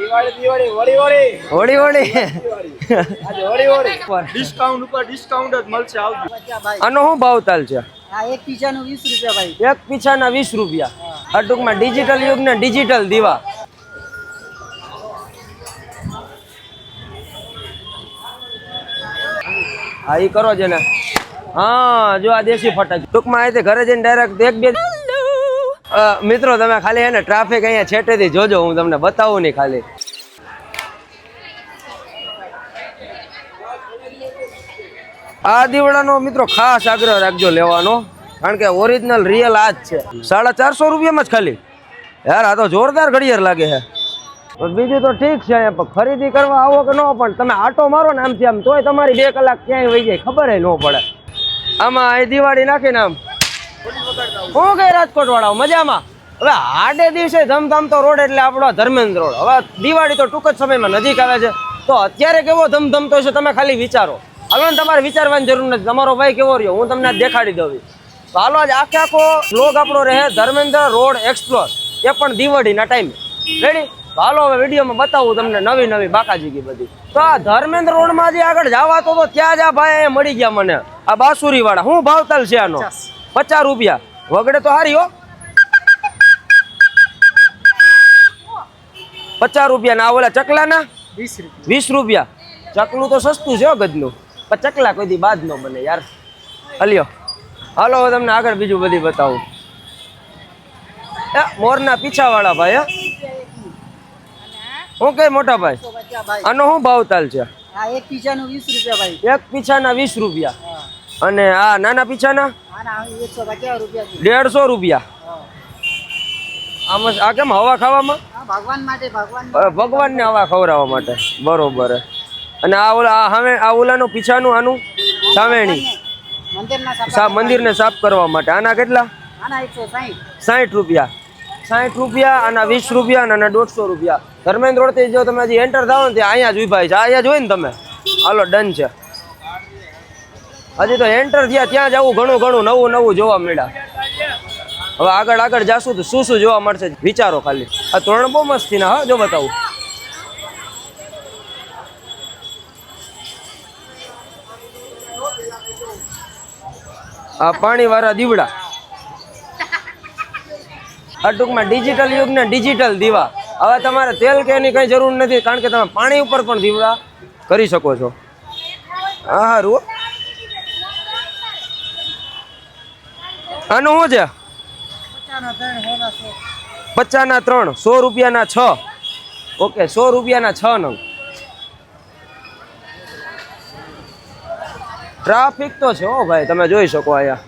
દિવાળી દિવાળી હોળી હોળી હોળી હોળી આજે હોળી વળી. ડિસ્કાઉન્ટ ઉપર ડિસ્કાઉન્ટ જ મળશે આવજો. આનો શું ભાવ તાલ છે આ એક પીઝાનું વીસ રૂપિયા ભાઈ. એક પીછાના વીસ રૂપિયા. આ ટૂંકમાં ડિજિટલ યુગ ને ડિજિટલ દીવા. હા એ કરો છે ને હા જો આ દેશી ફટાક. ટૂંકમાં આ ઘરે જઈને ડાયરેક્ટ એક બે મિત્રો, તમે ખાલી એને ટ્રાફિક અહીંયા છેટેથી જોજો, હું તમને બતાવું નહીં ખાલી. આ દીવડાનો મિત્રો ખાસ આગ્રહ રાખજો લેવાનો, કારણ કે ઓરિજિનલ રિયલ આ જ છે. સાડા ચારસો રૂપિયામાં જ ખાલી. યાર, આ તો જોરદાર ઘડિયાળ લાગે છે. બીજું તો ઠીક છે પણ ખરીદી કરવા આવો કે ન પણ તમે આટો મારો ને આમથી આમ, તોય તમારી બે કલાક ક્યાંય વહી જાય, ખબર ન પડે. આમાં એ દિવાળી નાખીને આમ હું કઈ રાજકોટ વાળા મજામાં? હવે આડે દિવસે ધમધમતો રોડ એટલે આપણો ધર્મેન્દ્ર રોડ. હવે દિવાળી તો ટૂંક જ સમયમાં નજીક આવે છે. તો અત્યારે કેવો ધમધમતો છે તમે ખાલી વિચારો. હવે તમારે વિચારવાની જરૂર નથી. તમારો ભાઈ કેવો રહ્યો? હું તમને દેખાડી દઉં તો હાલો, આજ આખે આખો બ્લોગ આપણો રહે ધર્મેન્દ્ર રોડ એક્સપ્લોર એ પણ દિવાળીના ટાઈમે રેડી હાલો, હવે વિડીયોમાં બતાવું તમને નવી નવી બાકાજીગી બધી. તો આ ધર્મેન્દ્ર રોડમાં જે આગળ જવા તો ત્યાં જ આ ભાઈ મળી ગયા મને. આ બાસુરી વાળા હું ભાવતાલ છે આનો. પચાસ રૂપિયા. વગડે તો હારી હો. પચાસ રૂપિયા ના ઓલા ચકલાના? વીસ રૂપિયા. વીસ રૂપિયા. ચકલું તો સસ્તું છે હો ગજનું. પણ ચકલા કોઈ દી બાદ ન બને યાર. હલ્યો. હાલો હવે તમને આગળ બીજું બધી બતાવું. એ મોરના પીછાવાળા ભાઈ હે? હું કઈ મોટા ભાઈ? આનો શું ભાવ તાલ છે એક પીઝાનું વીસ રૂપિયા ભાઈ. એક પીછાના વીસ રૂપિયા. હા અને આ નાના પીછાના? દેડસો રૂપિયા. આમાં આ કેમ હવા ખાવામાં? ભગવાન માટે ભગવાન ભગવાનને હવા ખવડાવવા માટે. બરોબર. અને આ ઓલા, આ સામે આ ઓલાનું પીછાનું આનું સાવેણી મંદિરને સાફ કરવા માટે. આના કેટલા? સાઠ રૂપિયા. સાઠ રૂપિયા, આના વીસ રૂપિયા અને દોઢસો રૂપિયા. ધર્મેન્દ્ર રોડથી જો તમે હજી એન્ટર થાવ ને ત્યાં અહીંયા જ ઊભા છે. અહીંયા જોઈ ને તમે? હાલો ડન છે. હજી તો એન્ટર થયા, ત્યાં જવું ઘણું ઘણું નવું નવું જોવા મળ્યા. હવે આગળ આગળ જાશું તો શું શું જોવા મળશે વિચારો ખાલી. આ તોરણ બહુ મસ્તી ના, હા, જો બતાવું. આ પાણીવાળા દીવડા. આ ટૂંકમાં ડિજિટલ યુગ ને ડિજિટલ દીવા. હવે તમારે તેલ કે એની કઈ જરૂર નથી, કારણ કે તમે પાણી ઉપર પણ દીવડા કરી શકો છો. હા હારું આનું શું છે? પચાસના ત્રણ, સો રૂપિયાના છ. ઓકે, સો રૂપિયાના છ નંગ ટ્રાફિક તો છે હો ભાઈ, તમે જોઈ શકો અહીંયા.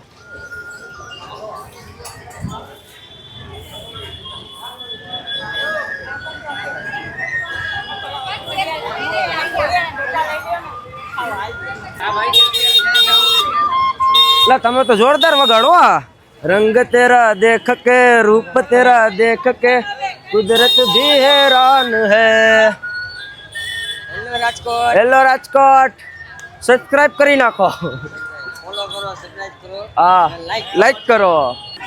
એટલે તમે તો જોરદાર વગાડો આ. રંગ તેરા દેખ કે રૂપ તેરા દેખ કે કુદરત ભી હેરાન હે. Hello Rajkot. Hello Rajkot. Subscribe કરી નાખો. ફોલો કરો સબસ્ક્રાઇબ કરો. હા લાઈક કરો.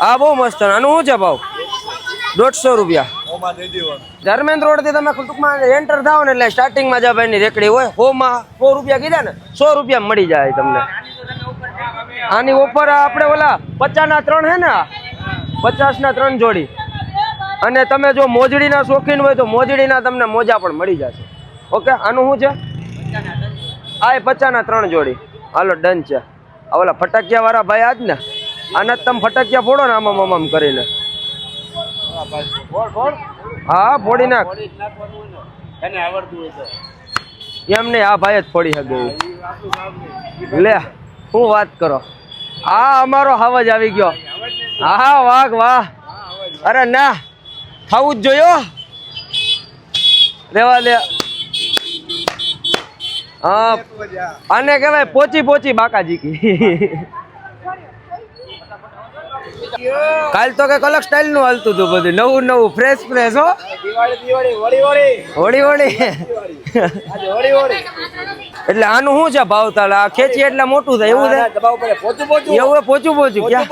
આ બહુ મસ્ત આનું શું છે ભાવ? દોઢસો રૂપિયા. ધર્મેન્દ્ર રોડથી તમે ટૂંકમાં એન્ટર થાવ ને એટલે સ્ટાર્ટિંગમાં જ આ ભાઈની રેકડી હોય. હોમાં સો રૂપિયા કીધા ને સો રૂપિયા મળી જાય તમને. આની ઉપર આપણે ઓલા પચાસના ત્રણ હે ને? પચાસના ત્રણ જોડી. અને તમે જો મોજડીના શોખીન હોય તો મોજડીના તમને મોજા પણ મળી જશે. ઓકે, આનું શું છે? આ એ પચાસના ત્રણ જોડી. હાલો, ડન છે. આ ઓલા ફટાકિયા વાળા ભાઈ આજ ને? આના તમે ફટાકિયા ફોડો ને આમાં આમ કરીને. હા, ફોડી નાખ. એમ નહીં, આ ભાઈ જ ફોડી શકે લે શું વાત કરો. આ અમારો હાવજ આવી ગયો. હા વાહ વાહ. અરે ના, થવું જ જોયો રેવા દે. હા. આને કહેવાય પોચી પોચી બાકાજી કી કાલ તો કે અલગ સ્ટાઇલનું હાલતું હતું બધું. નવું નવું ફ્રેશ ફ્રેશ હો. હોળી હોળી એટલે આનું શું છે ભાવતાલ? આ ખેંચી એટલે મોટું થાય એવું થાય? પોચું પોચું. એવું પોચું પોચું. ક્યાં?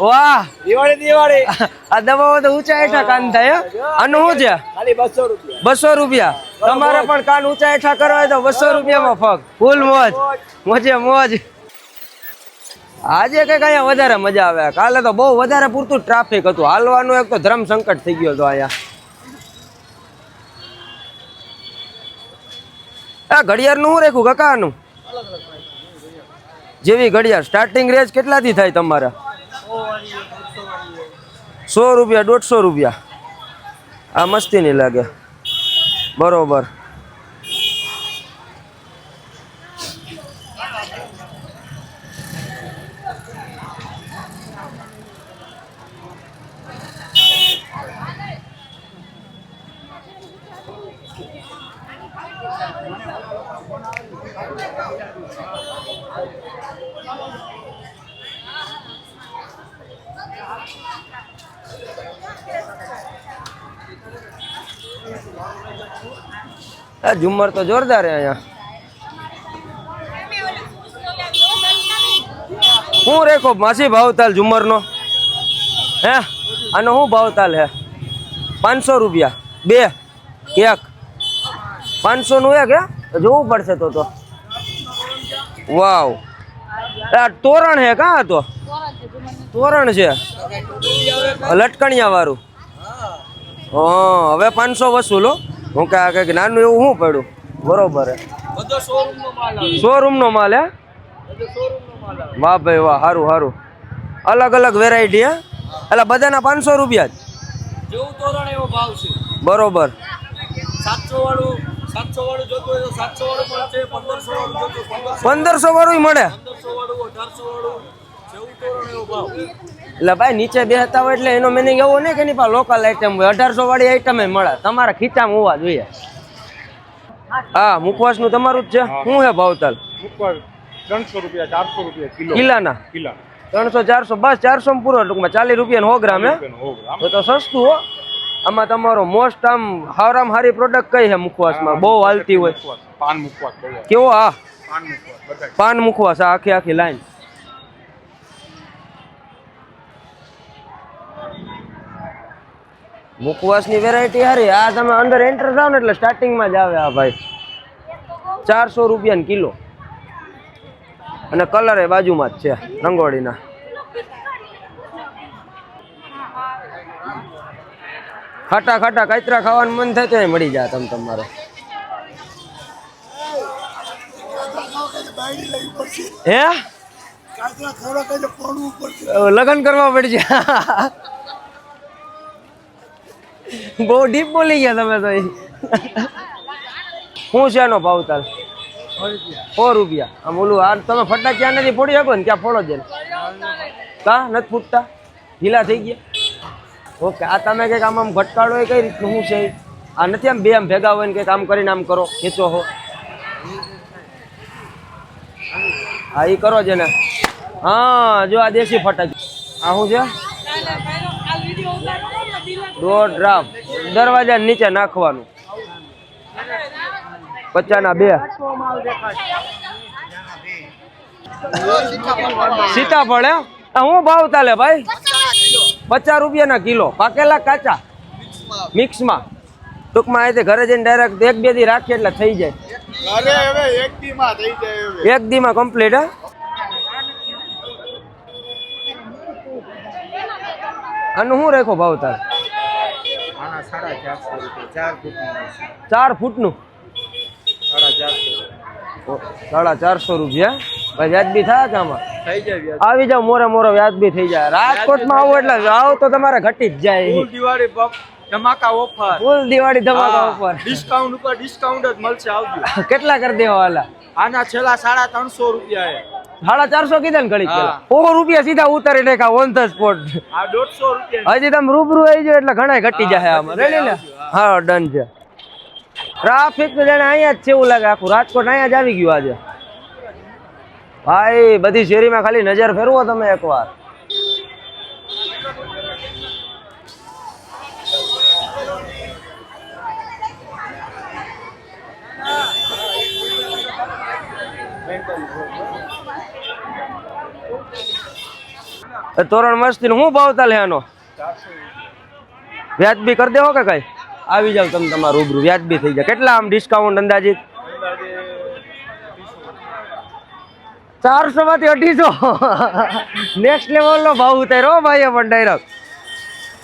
વાહ. દિવાળી દિવાળી. આ દબાવો તો ઊંચા હેઠા કાન થાય આનું શું છે? બસો રૂપિયા. તમારે પણ કાન ઊંચા હેઠા કરવા હોય તો બસો રૂપિયામાં ફગ ફૂલ મોજ. મોજે મોજ. આજે કઈ અહીંયા વધારે મજા આવે. કાલે તો બહુ વધારે પૂરતું ટ્રાફિક હતું. હાલવાનું એક તો ધર્મ સંકટ થઈ ગયો હતો અહીંયા. આ ઘડિયાળનું શું રાખ્યું, કાકાનું? જેવી ઘડિયાળ. સ્ટાર્ટિંગ રેન્જ કેટલાથી થાય તમારા? સો રૂપિયા, દોઢસો રૂપિયા. આ મસ્તી નહીં લાગે. બરોબર. આ ઝુમ્મર તો જોરદાર છે અહીંયા. શું રેખો, માસી ભાવતાલ ઝુમ્મરનો? હે? આનો શું ભાવતાલ હે? પાંચસો રૂપિયા. બે, એક. પાંચસોનું એક, હે? જોવું પડશે તો તો. વાવ. તોરણ હે કા તો? તોરણ છે. લટકણિયા વાળું હા, હવે પાંચસો વસૂલો. હું કે આ કંઈક નાનું એવું શું પડ્યું? બરોબર. શોરૂમનો માલ હે? વાહ ભાઈ વાહ સારું સારું અલગ અલગ વેરાયટી હે? એટલે બધાના પાંચસો રૂપિયા જ. જેવું તોરણ એવો ભાવ છે. બરોબર. સાતસો વાળું સાતસો વાળું જોતું હોય તો સાતસો વાળું મળશે પંદરસો વાળું જોતું પંદરસો પંદરસો વાળું મળે પંદરસો વાળું અઢારસો વાળું જેવું તોરણ એવો ભાવ. એટલે ભાઈ નીચે બેસતા હોય એટલે એનો મિનિંગ એવો નહીં કે એની પાસે લોકલ આઈટમ હોય. અઢારસો વાળી આઈટમ મળે. તમારા ખીચામાં હોવા જોઈએ. હા મુખવાસનું તમારું જ છે? શું હે ભાવતાલ ત્રણસો રૂપિયા ચારસો રૂપિયા કિલો. કિલ્લાના કિલા. ત્રણસો ચારસો બસ ચારસો માં પૂરો. ટૂંકમાં ચાલીસ રૂપિયા સો ગ્રામ હે? તો સસ્તું હો. આમાં તમારો મોસ્ટ આમ હારામ હારી પ્રોડક્ટ કઈ છે મુખવાસમાં? બહુ હાલતી હોય. પાન મુખવાસ કેવો? હા. પાન પાન મુખવાસ આખી આખી લાઈન મુખવાસની વેરાયટી હારી. આ તમે અંદર એન્ટર થાવ ને એટલે સ્ટાર્ટિંગમાં જ આવે આ ભાઈ. ચારસો રૂપિયા કિલો. અને કલર એ બાજુમાં જ છે રંગોળીના. ખાટા ખાટા કાતરા ખાવાનું મન થાય તો મળી જાય તમે તમારે. હે? લગ્ન કરવા પડશે. બહુ ડીપ બોલી ગયા તમે તો. શું છે એનો ભાવ તાર? સો રૂપિયા. આમ ઓલું આ તમે ફટાકિયા નથી ફોડી શકો ને ક્યાં ફોડો જ કા? નથી ફૂટતા? ઢીલા થઈ ગયા? ઓકે, આ તમે કંઈક આમ આમ ઘટકાળો એ કઈ રીતનું શું છે આ નથી આમ બે આમ ભેગા હોય ને કંઈક આમ કરીને આમ કરો, ખેંચો હો. હા એ કરો છે ને હા, જો આ દેશી ફટાકી. આ શું છે? દોઢ ગ્રામ દરવાજા નીચે નાખવાનું. પચાના બે. સીતાફળ હે શું ભાવ ચાલે ભાઈ? પચાસ રૂપિયાના કિલો. પાકેલા કાચા. મિક્સમાં. ટૂંકમાં આ ઘરે જઈને ડાયરેક્ટ એક બે દી રાખીએ એટલે થઈ જાય. એક દીમાં કમ્પ્લીટ હે? આનું શું રાખો ભાવ તાર? સાડા ચારસો રૂપિયા ચાર ફૂટનું ચાર ફૂટનું? સાડા ચારસો. સાડા ચારસો રૂપિયા? ભાઈ વ્યાજબી થાય કે આમાં? થઈ જાય આવી જાવ મોરે મોરો વ્યાજબી થઈ જાય. રાજકોટમાં આવો એટલે આવો તો તમારે ઘટી જ જાય દિવાળી ધમાકા ઓફર. ફૂલ દિવાળી ધમાકા ઉપર ડિસ્કાઉન્ટ ઉપર ડિસ્કાઉન્ટ જ મળશે આવજો. કેટલા કરી દેવા આના છેલ્લા સાડા ત્રણસો રૂપિયા સાડા ચારસો કીધા ને ઘડી હા. સો રૂપિયા સીધા ઉતારી નાખા ઓન ધ સ્પોટ. હજી તમે રૂબરૂ આવી જાવ એટલે ઘણા ઘટી જાય આમાં. રેડી ને હા ડન છે. ટ્રાફિક તો જાણે અહીંયા જ છે એવું લાગે. આખું રાજકોટ અહીંયા જ આવી ગયું આજે. ભાઈ બધી શેરીમાં ખાલી નજર ફેરવો તમે એકવાર. તોરણ મસ્તી શું ભાવ તાલે આનો? વ્યાજબી કરી દેવો કે કઈ? આવી જાવ તમે તમારું રૂબરૂ, વ્યાજબી થઈ જાય. કેટલા આમ ડિસ્કાઉન્ટ અંદાજિત? ચારસો માંથી અઢીસો. નેક્સ્ટ લેવલ નો ભાવ ઉતારો ભાઈ પણ ડાયરેક્ટ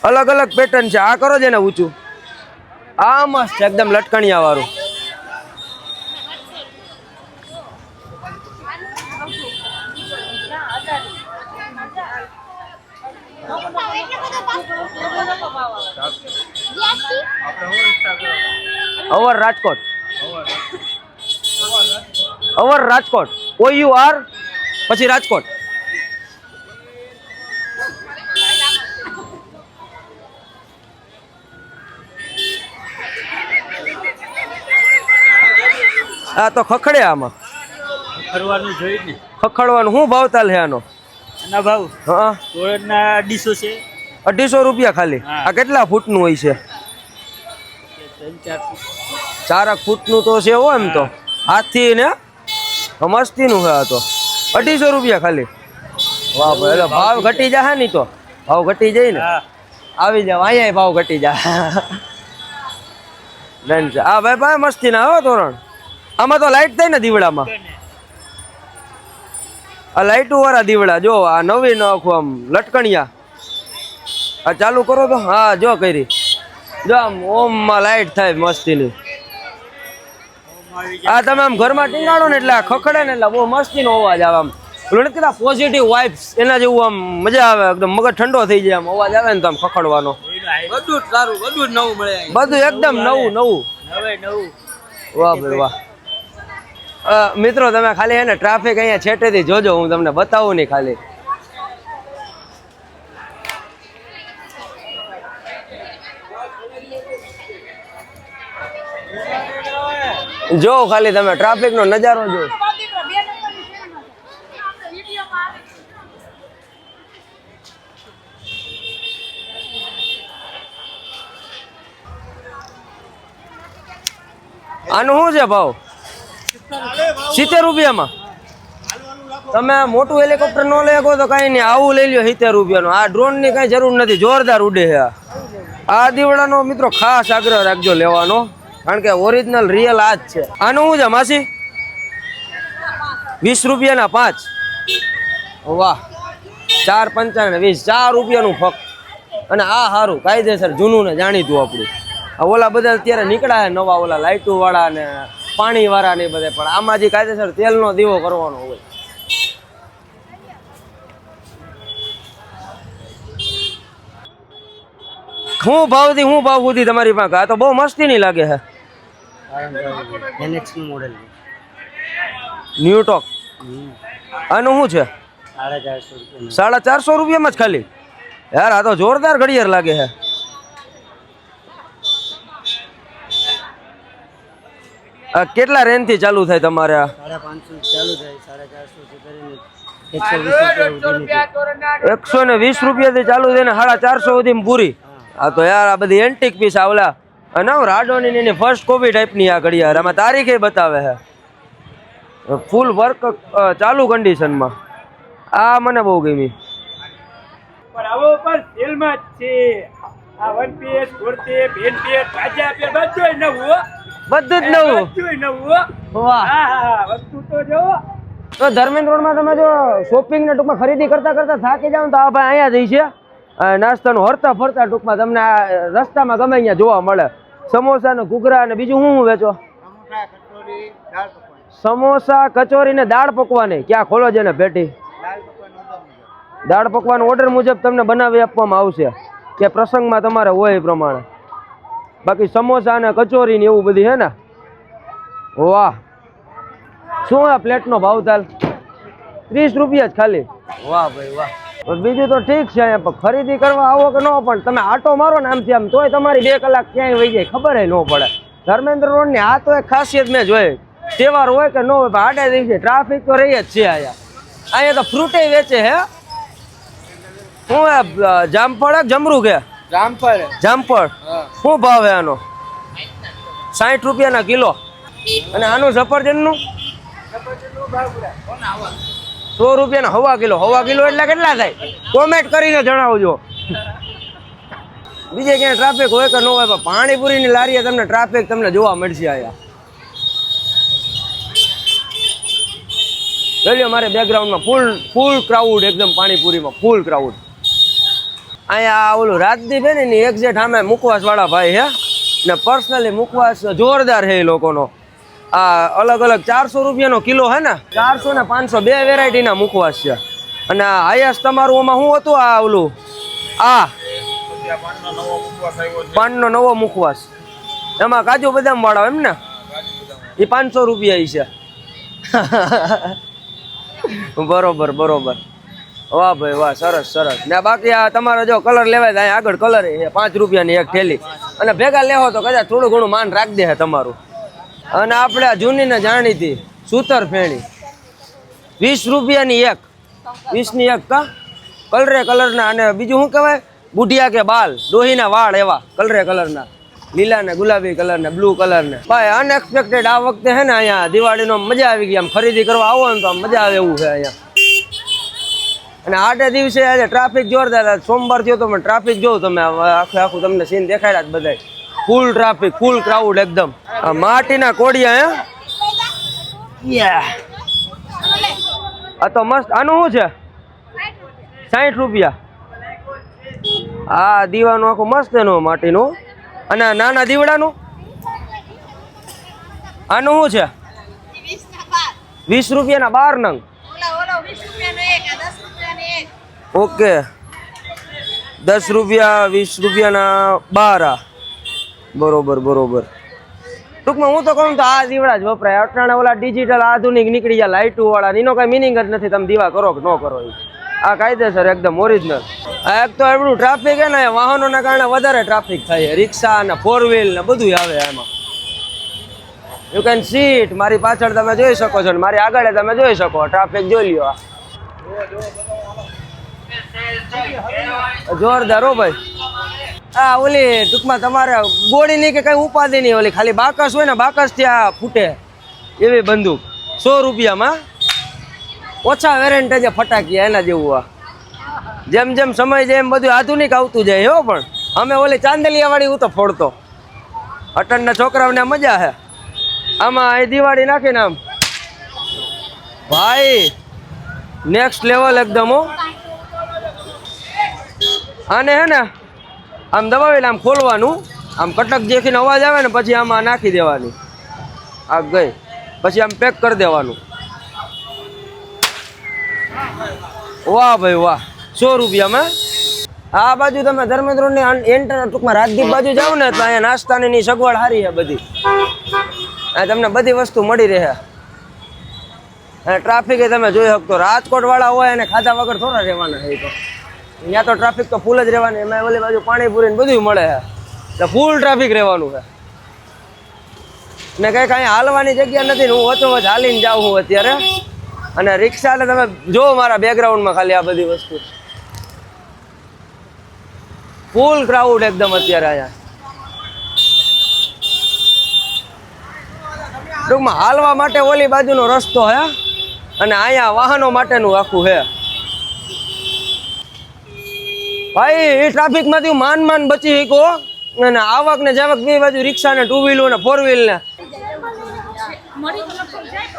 અલગ અલગ પેટર્ન છે. આ કરો છે ને ઊંચું. આ મસ્ત એકદમ લટકણિયા વાળું. Our Rajkot our Rajkot O U R પછી રાજકોટ આ તો ખખડે આમાં. ખખડવાનું જોઈ ને ખખડવાનું. શું ભાવ ચાલે આનો? એના ભાવ? હા. ના અઢીસો છે. અઢીસો રૂપિયા ખાલી. આ કેટલા ફૂટનું હોય છે? ચાર ચારક ફૂટનું તો છે હો એમ તો. હાથથી ને મસ્તીનું છે આ તો. અઢીસો રૂપિયા ખાલી. વાહ ભાઈ એટલે ભાવ ઘટી જાય ની તો. ભાવ ઘટી જાય ને. આવી જાવ અહીંયા ભાવ ઘટી જાય આ ભાઈ ભાઈ મસ્તી ના હો તોરણ. આમાં તો લાઈટ થાય ને દીવડામાં. આ લાઈટ વાળા દીવડા જો આ નવી આખું આમ લટકણિયા. આ ચાલુ કરો તો હા જો કરી. જો આમ ઓમમાં લાઈટ થાય મસ્તીની. આ તમે આમ ઘરમાં ટીંગાડો ને એટલે ખખડે ને એટલે બહુ મસ્તીનો અવાજ આવે આમ. કેટલા પોઝિટિવ વાઇબ્સ એના જેવું આમ મજા આવે એકદમ મગજ ઠંડો થઈ જાય આમ. અવાજ આવે ને તો આમ ખખડવાનો. બધું જ સારું બધું જ નવું મળે બધું એકદમ નવું નવું. નવું વાહ ભાઈ વાહ. મિત્રો તમે ખાલી હે ને ટ્રાફિક અહીંયા છેટેથી જોજો હું તમને બતાવું નહીં ખાલી. જો ખાલી તમે ટ્રાફિક નો નજારો જો. આનું શું છે ભાવ? સિત્તેર રૂપિયામાં? તમે મોટું હેલિકોપ્ટર ન લઈ શકો તો કઈ નહીં, આવું લઈ લ્યો સિત્તેર રૂપિયાનું. આ ડ્રોનની કઈ જરૂર નથી, જોરદાર ઉડે છે. આ. દીવડાનો મિત્રો ખાસ આગ્રહ રાખજો લેવાનો. કારણ કે ઓરિજિનલ રિયલ આ જ છે. આનું શું છે, માસી? વીસ રૂપિયાના પાંચ. વાહ. ચાર પંચાવન વીસ. ચાર રૂપિયાનું ફક્ત. અને આ સારું કાયદેસર, જૂનું ને જાણીતું આપણું. ઓલા બધા અત્યારે નીકળ્યા નવા ઓલા લાઇટુ વાળા ને પાણી વાળા ને બધા પણ આમાં જે કાયદેસર તેલનો દીવો કરવાનો હોય. શું ભાવથી, હું ભાવ સુધી તમારી પાસે. આ તો બહુ મસ્તી નહીં લાગે છે. એનએક્સનું મોડેલ ન્યુ ટોક આનું શું છે? સાડા ચારસો રૂપિયામાં જ ખાલી? યાર આ તો જોરદાર ઘડિયાળ લાગે છે. આ કેટલા રેન્જથી ચાલુ થાય તમારે એકસો ને વીસ રૂપિયા થી ચાલુ થઈને સાડા ચારસો સુધી પૂરી. આ તો યાર આ બધી એન્ટિક પીસ આવલા. અને હું રાડોની ને એની ફર્સ્ટ કોપી ટાઈપની આ ઘડિયાળ આમાં તારીખે બતાવે છે. ફૂલ વર્ક ચાલુ કન્ડિશનમાં આ મને બહુ ગમી. પણ આવો પણ સેલમાં જ છે. આ one PS four PS pen PS પાજા PS બધું નવું બધું જ નવું. બધું નવું વાહ. વસ્તુ તો જોવો તો ધર્મેન્દ્ર રોડમાં તમે જો શોપિંગ ને ટૂંકમાં ખરીદી કરતા કરતા થાકી જાવ તો આ ભાઈ અહીંયા જઈ છે. નાસ્તાનું હરતા ફરતા ટૂંકમાં તમને આ રસ્તામાં ગમે અહીંયા જોવા મળે. સમોસા ને ઘૂઘરા ને બીજું શું શું વેચો? સમોસા કચોરી ને દાળ પકવાની. ક્યાં ખોલો છે ને પેટી દાળ પકવાનો ઓર્ડર મુજબ. તમને બનાવી આપવામાં આવશે. કે પ્રસંગમાં તમારે હોય એ પ્રમાણે. બાકી સમોસા ને કચોરી ને એવું બધી હે ને? વાહ. શું આ પ્લેટનો ભાવ તાલ? ત્રીસ રૂપિયા જ ખાલી. વાહ ભાઈ વાહ. બીજું તો ઠીક છે અહીંયા પણ ખરીદી કરવા આવો કે ન પણ તમે આટો મારો ને આમથી આમ તોય તમારી બે કલાક ક્યાંય વહી જાય ખબર ન પડે. ધર્મેન્દ્ર રોડની આ તો એક ખાસિયત મેં જોઈ. તહેવાર હોય કે ન હોય પણ આડે દિવસે ટ્રાફિક તો રહી જ છે અહીંયા. અહીંયા તો ફ્રૂટે વેચે હે. શું હે જામફળ જમરૂ કે? જામફળ. જામફળ. શું ભાવ હે આનો? સાઠ રૂપિયાના કિલો. અને આનું સફરજનનું સો રૂપિયાના હવા કિલો હવા કિલો એટલે કેટલા થાય? કોમેન્ટ કરીને જણાવજો. બીજે ક્યાંય ટ્રાફિક હોય કે ન હોય, પણ પાણીપુરીની લારીએ તમને ટ્રાફિક તમને જોવા મળશે અહીંયા. જોઈ મારે બેકગ્રાઉન્ડમાં ફૂલ ફૂલ ક્રાઉડ એકદમ પાણીપુરીમાં ફૂલ ક્રાઉડ અહીંયા ઓલું રાજદીપ હે ને એક્ઝેક્ટ સામે મુખવાસ વાળા ભાઈ હે. ને પર્સનલી મુકવાસ જોરદાર છે એ લોકોનો. આ અલગ અલગ ચારસો રૂપિયાનો કિલો હે ને? ચારસો ને પાંચસો બે વેરાયટીના મુખવાસ છે. અને હાયસ તમારું આમાં શું હતું આ ઓલું? આ પાનનો નવો મુખવાસ. એમાં કાજુ બદામ વાળા એમ ને? એ પાંચસો રૂપિયા છે. બરોબર બરોબર. વાહ ભાઈ, વાહ, સરસ સરસ. ને બાકી આ તમારે જો કલર લેવાય અહીંયા આગળ કલર પાંચ રૂપિયાની એક થેલી. અને ભેગા લેવો તો કદાચ થોડું ઘણું માન રાખી દે તમારું. અને આપણે આ જૂની ને જાણીતી સૂતર ફેણી. વીસ રૂપિયાની એક. વીસની એક કા? કલરે કલરના અને બીજું શું કહેવાય? બુઢિયા કે બાલ, ડોહીના વાળ એવા, કલરે કલરના. લીલા ને ગુલાબી કલર ને બ્લુ કલર ને ભાઈ અનએક્સપેક્ટેડ આ વખતે હે ને અહીંયા દિવાળીનો મજા આવી ગઈ. આમ ખરીદી કરવા આવો ને તો આમ મજા આવે એવું છે અહીંયા. અને આટે દિવસે આજે ટ્રાફિક જોરદાર. સોમવાર થયો તો ટ્રાફિક જોઉં તમે. આખે આખું તમને સીન દેખાડ્યા જ બધાય. ફૂલ ટ્રાફિક ફૂલ ક્રાઉડ એકદમ. આ માટીના કોડિયા, હે? આ તો મસ્ત, આનું શું છે? સાઠ રૂપિયા. આ દીવાનું આખું મસ્ત એનું માટીનું. અને નાના દીવડાનું? આનું શું છે? વીસ રૂપિયાના બાર નંગ. ઓકે. દસ રૂપિયા, વીસ રૂપિયાના બાર આ. બરોબર બરોબર. ટૂંકમાં હું તો કહું તો આ દીવડા જ વપરાય. અટાણા ઓલા ડિજિટલ આધુનિક નીકળી ગયા લાઇટુ વાળા એનો કઈ મિનિંગ જ નથી, તમે દીવા કરો કે ન કરો એ. આ કાયદેસર એકદમ ઓરિજિનલ આ એક તો એવડું ટ્રાફિક હે ને, વાહનોના કારણે વધારે ટ્રાફિક થાય રિક્ષા ને ફોર વ્હીલ ને બધું આવે એમાં યુ કેન સીટ મારી પાછળ તમે જોઈ શકો છો ને, મારી આગળ તમે જોઈ શકો. ટ્રાફિક જોઈ લ્યો જોરદાર હો ભાઈ. આ ઓલી ટૂંકમાં તમારે ગોળીની કે કઈ ઉપાધિ નહીં ઓલી ખાલી બાકસ હોય ને બાકસ ત્યાં ફૂટે એવી બંદૂક. સો રૂપિયામાં? ઓછા વેરેન્ટે જે ફટાકી એના જેવું આ. જેમ જેમ સમય જાય એમ બધું આધુનિક આવતું જાય, હો પણ. અમે ઓલી ચાંદલિયા વાળી હું તો ફોડતો. અટનના છોકરાઓને મજા છે આમાં અહીં દિવાળી નાખીને આમ. ભાઈ નેક્સ્ટ લેવલ એકદમ, હો. આને હે ને આમ દબાવીને આમ ખોલવાનું. આમ કટક દેખીને અવાજ આવે ને પછી આમાં નાખી દેવાની. આ ગઈ. પછી આમ પેક કરી દેવાનું. વાહ ભાઈ વાહ. સો રૂપિયામાં આ બાજુ તમે ધર્મેન્દ્ર ને એન્ટર ટૂંકમાં રાજદીપ બાજુ જાવ ને તો અહીંયા નાસ્તાની સગવડ સારી છે બધી. આ તમને બધી વસ્તુ મળી રહે. અને ટ્રાફિક તમે જોઈ શકતો રાજકોટ વાળા હોય અને ખાધા વગર થોડા રહેવાના હોય તો. ત્યાં તો ટ્રાફિક તો ફૂલ જ રહેવાની. એમાં ઓલી બાજુ પાણીપુરી ને બધું મળે છે. એટલે ફૂલ ટ્રાફિક રહેવાનું છે. ને કંઈ કાંઈ હાલવાની જગ્યા નથી હું વચ્ચ હાલીને જાઉં છું અત્યારે. અને રિક્ષા એટલે તમે જો મારા બેકગ્રાઉન્ડમાં ખાલી આ બધી વસ્તુ. ફૂલ ક્રાઉડ એકદમ અત્યારે અહીંયા. ટૂંકમાં હાલવા માટે ઓલી બાજુનો રસ્તો હે અને અહીંયા વાહનો માટેનું આખું હે ભાઈ એ ટ્રાફિકમાંથી માન માન બચી શકો અને આવક ને જાવક બે બાજુ રિક્ષા ને ટુ વ્હીલો ને ફોર વ્હીલ ને.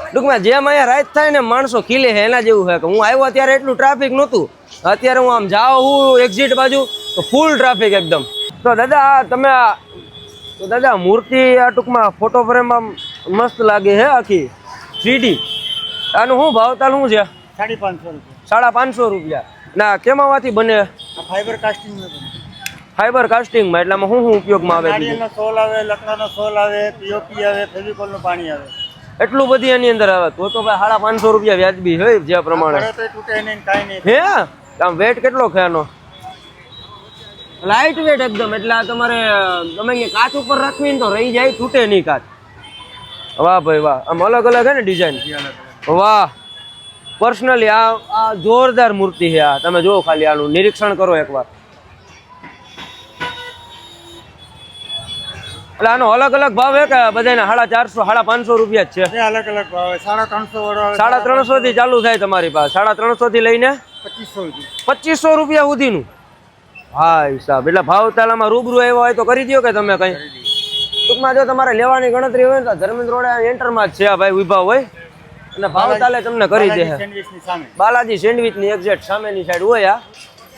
ટૂંકમાં જેમ અહીંયા રાત થાય ને માણસો ખીલે છે એના જેવું છે. કે હું આવ્યો ત્યારે એટલું ટ્રાફિક નહોતું. અત્યારે હું આમ જાઉં હું એક્ઝિટ બાજુ તો ફૂલ ટ્રાફિક એકદમ. તો દાદા તમે તો દાદા મૂર્તિ આ ટૂંકમાં ફોટો ફ્રેમ આમ મસ્ત લાગે છે આખી. થ્રીડી આનું શું ભાવતાલ શું છે? સાડી પાંચસો રૂપિયા. સાડા પાંચસો રૂપિયા. ના કેમામાંથી બને? ફાઈબર કાસ્ટિંગ ફાઈબર કાસ્ટિંગમાં એટલામાં શું શું ઉપયોગમાં આવે નાળિયેરનો સોલ આવે લકડાનો સોલ આવે પીઓપી આવે ફેવિકોલનું પાણી આવે. એટલું બધી એની અંદર આવે. તો તો ભાઈ સાડા પાંચસો રૂપિયા વ્યાજબી હોય જે પ્રમાણે. પડે તો તૂટે નહીં કાંઈ નહીં. હે? આમ વેટ કેટલો ખેનો લાઇટ વેટ એકદમ એટલે આ તમારે તમે અહીંયા કાચ ઉપર રાખવી ને તો રહી જાય તૂટે નહીં કાચ. વાહ ભાઈ વાહ આમ અલગ અલગ હે ને ડિઝાઇન વાહ. પર્સનલી આ આ જોરદાર મૂર્તિ છે આ. તમે જુઓ ખાલી આનું. નિરીક્ષણ કરો એકવાર. એટલે આનો અલગ અલગ ભાવ છે કે બધાના સાડા ચારસો સાડા પાંચસો રૂપિયા જ છે. અલગ અલગ ભાવ સાડા ત્રણસો સાડા ત્રણસો થી ચાલુ થાય તમારી પાસે. સાડા ત્રણસો થી લઈને પચીસો પચીસો રૂપિયા સુધીનું. હા હિસાબ એટલે ભાવ તાલામાં રૂબરૂ આવ્યો હોય તો કરી દો કે તમે કઈ? ટૂંકમાં જો તમારે લેવાની ગણતરી હોય ને તો ધર્મેન્દ્ર રોડ એન્ટરમાં જ છે આ ભાઈ ઊભા હોય અને ભાવ તાલે તમને કરી દે બાલાજી સેન્ડવિચની એક્ઝેક્ટ સામેની સાઈડ હોય આ.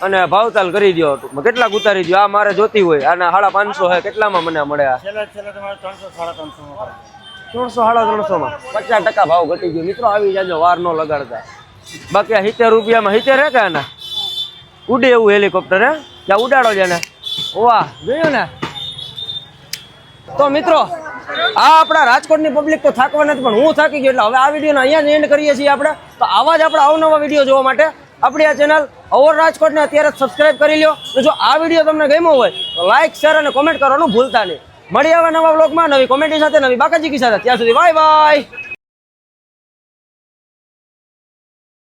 અને ભાવતાલ કરી દો કેટલાક ઉતારી દો આ મારે જોતી હોય. આના સાડા પાંચસો હે. કેટલામાં મને મળે આ? ત્રણસો સાડા ત્રણસો ત્રણસો સાડા ત્રણસો માં. પચાસ ટકા ભાવ ઘટી ગયો. મિત્રો આવી જાજો વાર નો લગાડતા. બાકી આ સિત્તેર રૂપિયામાં સિત્તેર હે કે આના? ઉડે એવું હેલિકોપ્ટર હે? ત્યાં ઉડાડો છે ને વાહ જોયું ને? તો મિત્રો આ આપણા રાજકોટની પબ્લિક તો થાકવા નથી, પણ હું થાકી ગયો એટલે હવે આ વિડીયોને અહીંયા જ એન્ડ કરીએ છીએ આપણે. તો આવા જ આપણા અવનવા વીડિયો જોવા માટે આપણી આ ચેનલ અવર રાજકોટને અત્યારે સબસ્ક્રાઇબ કરી તો જો આ વીડિયો તમને ગમ્યો હોય, તો લાઇક શેર અને કોમેન્ટ કરવાનું ભૂલતા નહીં. મળી આવે નવા બ્લોગમાં નવી કોમેન્ટની સાથે, નવી બાકાજી સાથે. ત્યાં સુધી બાય બાય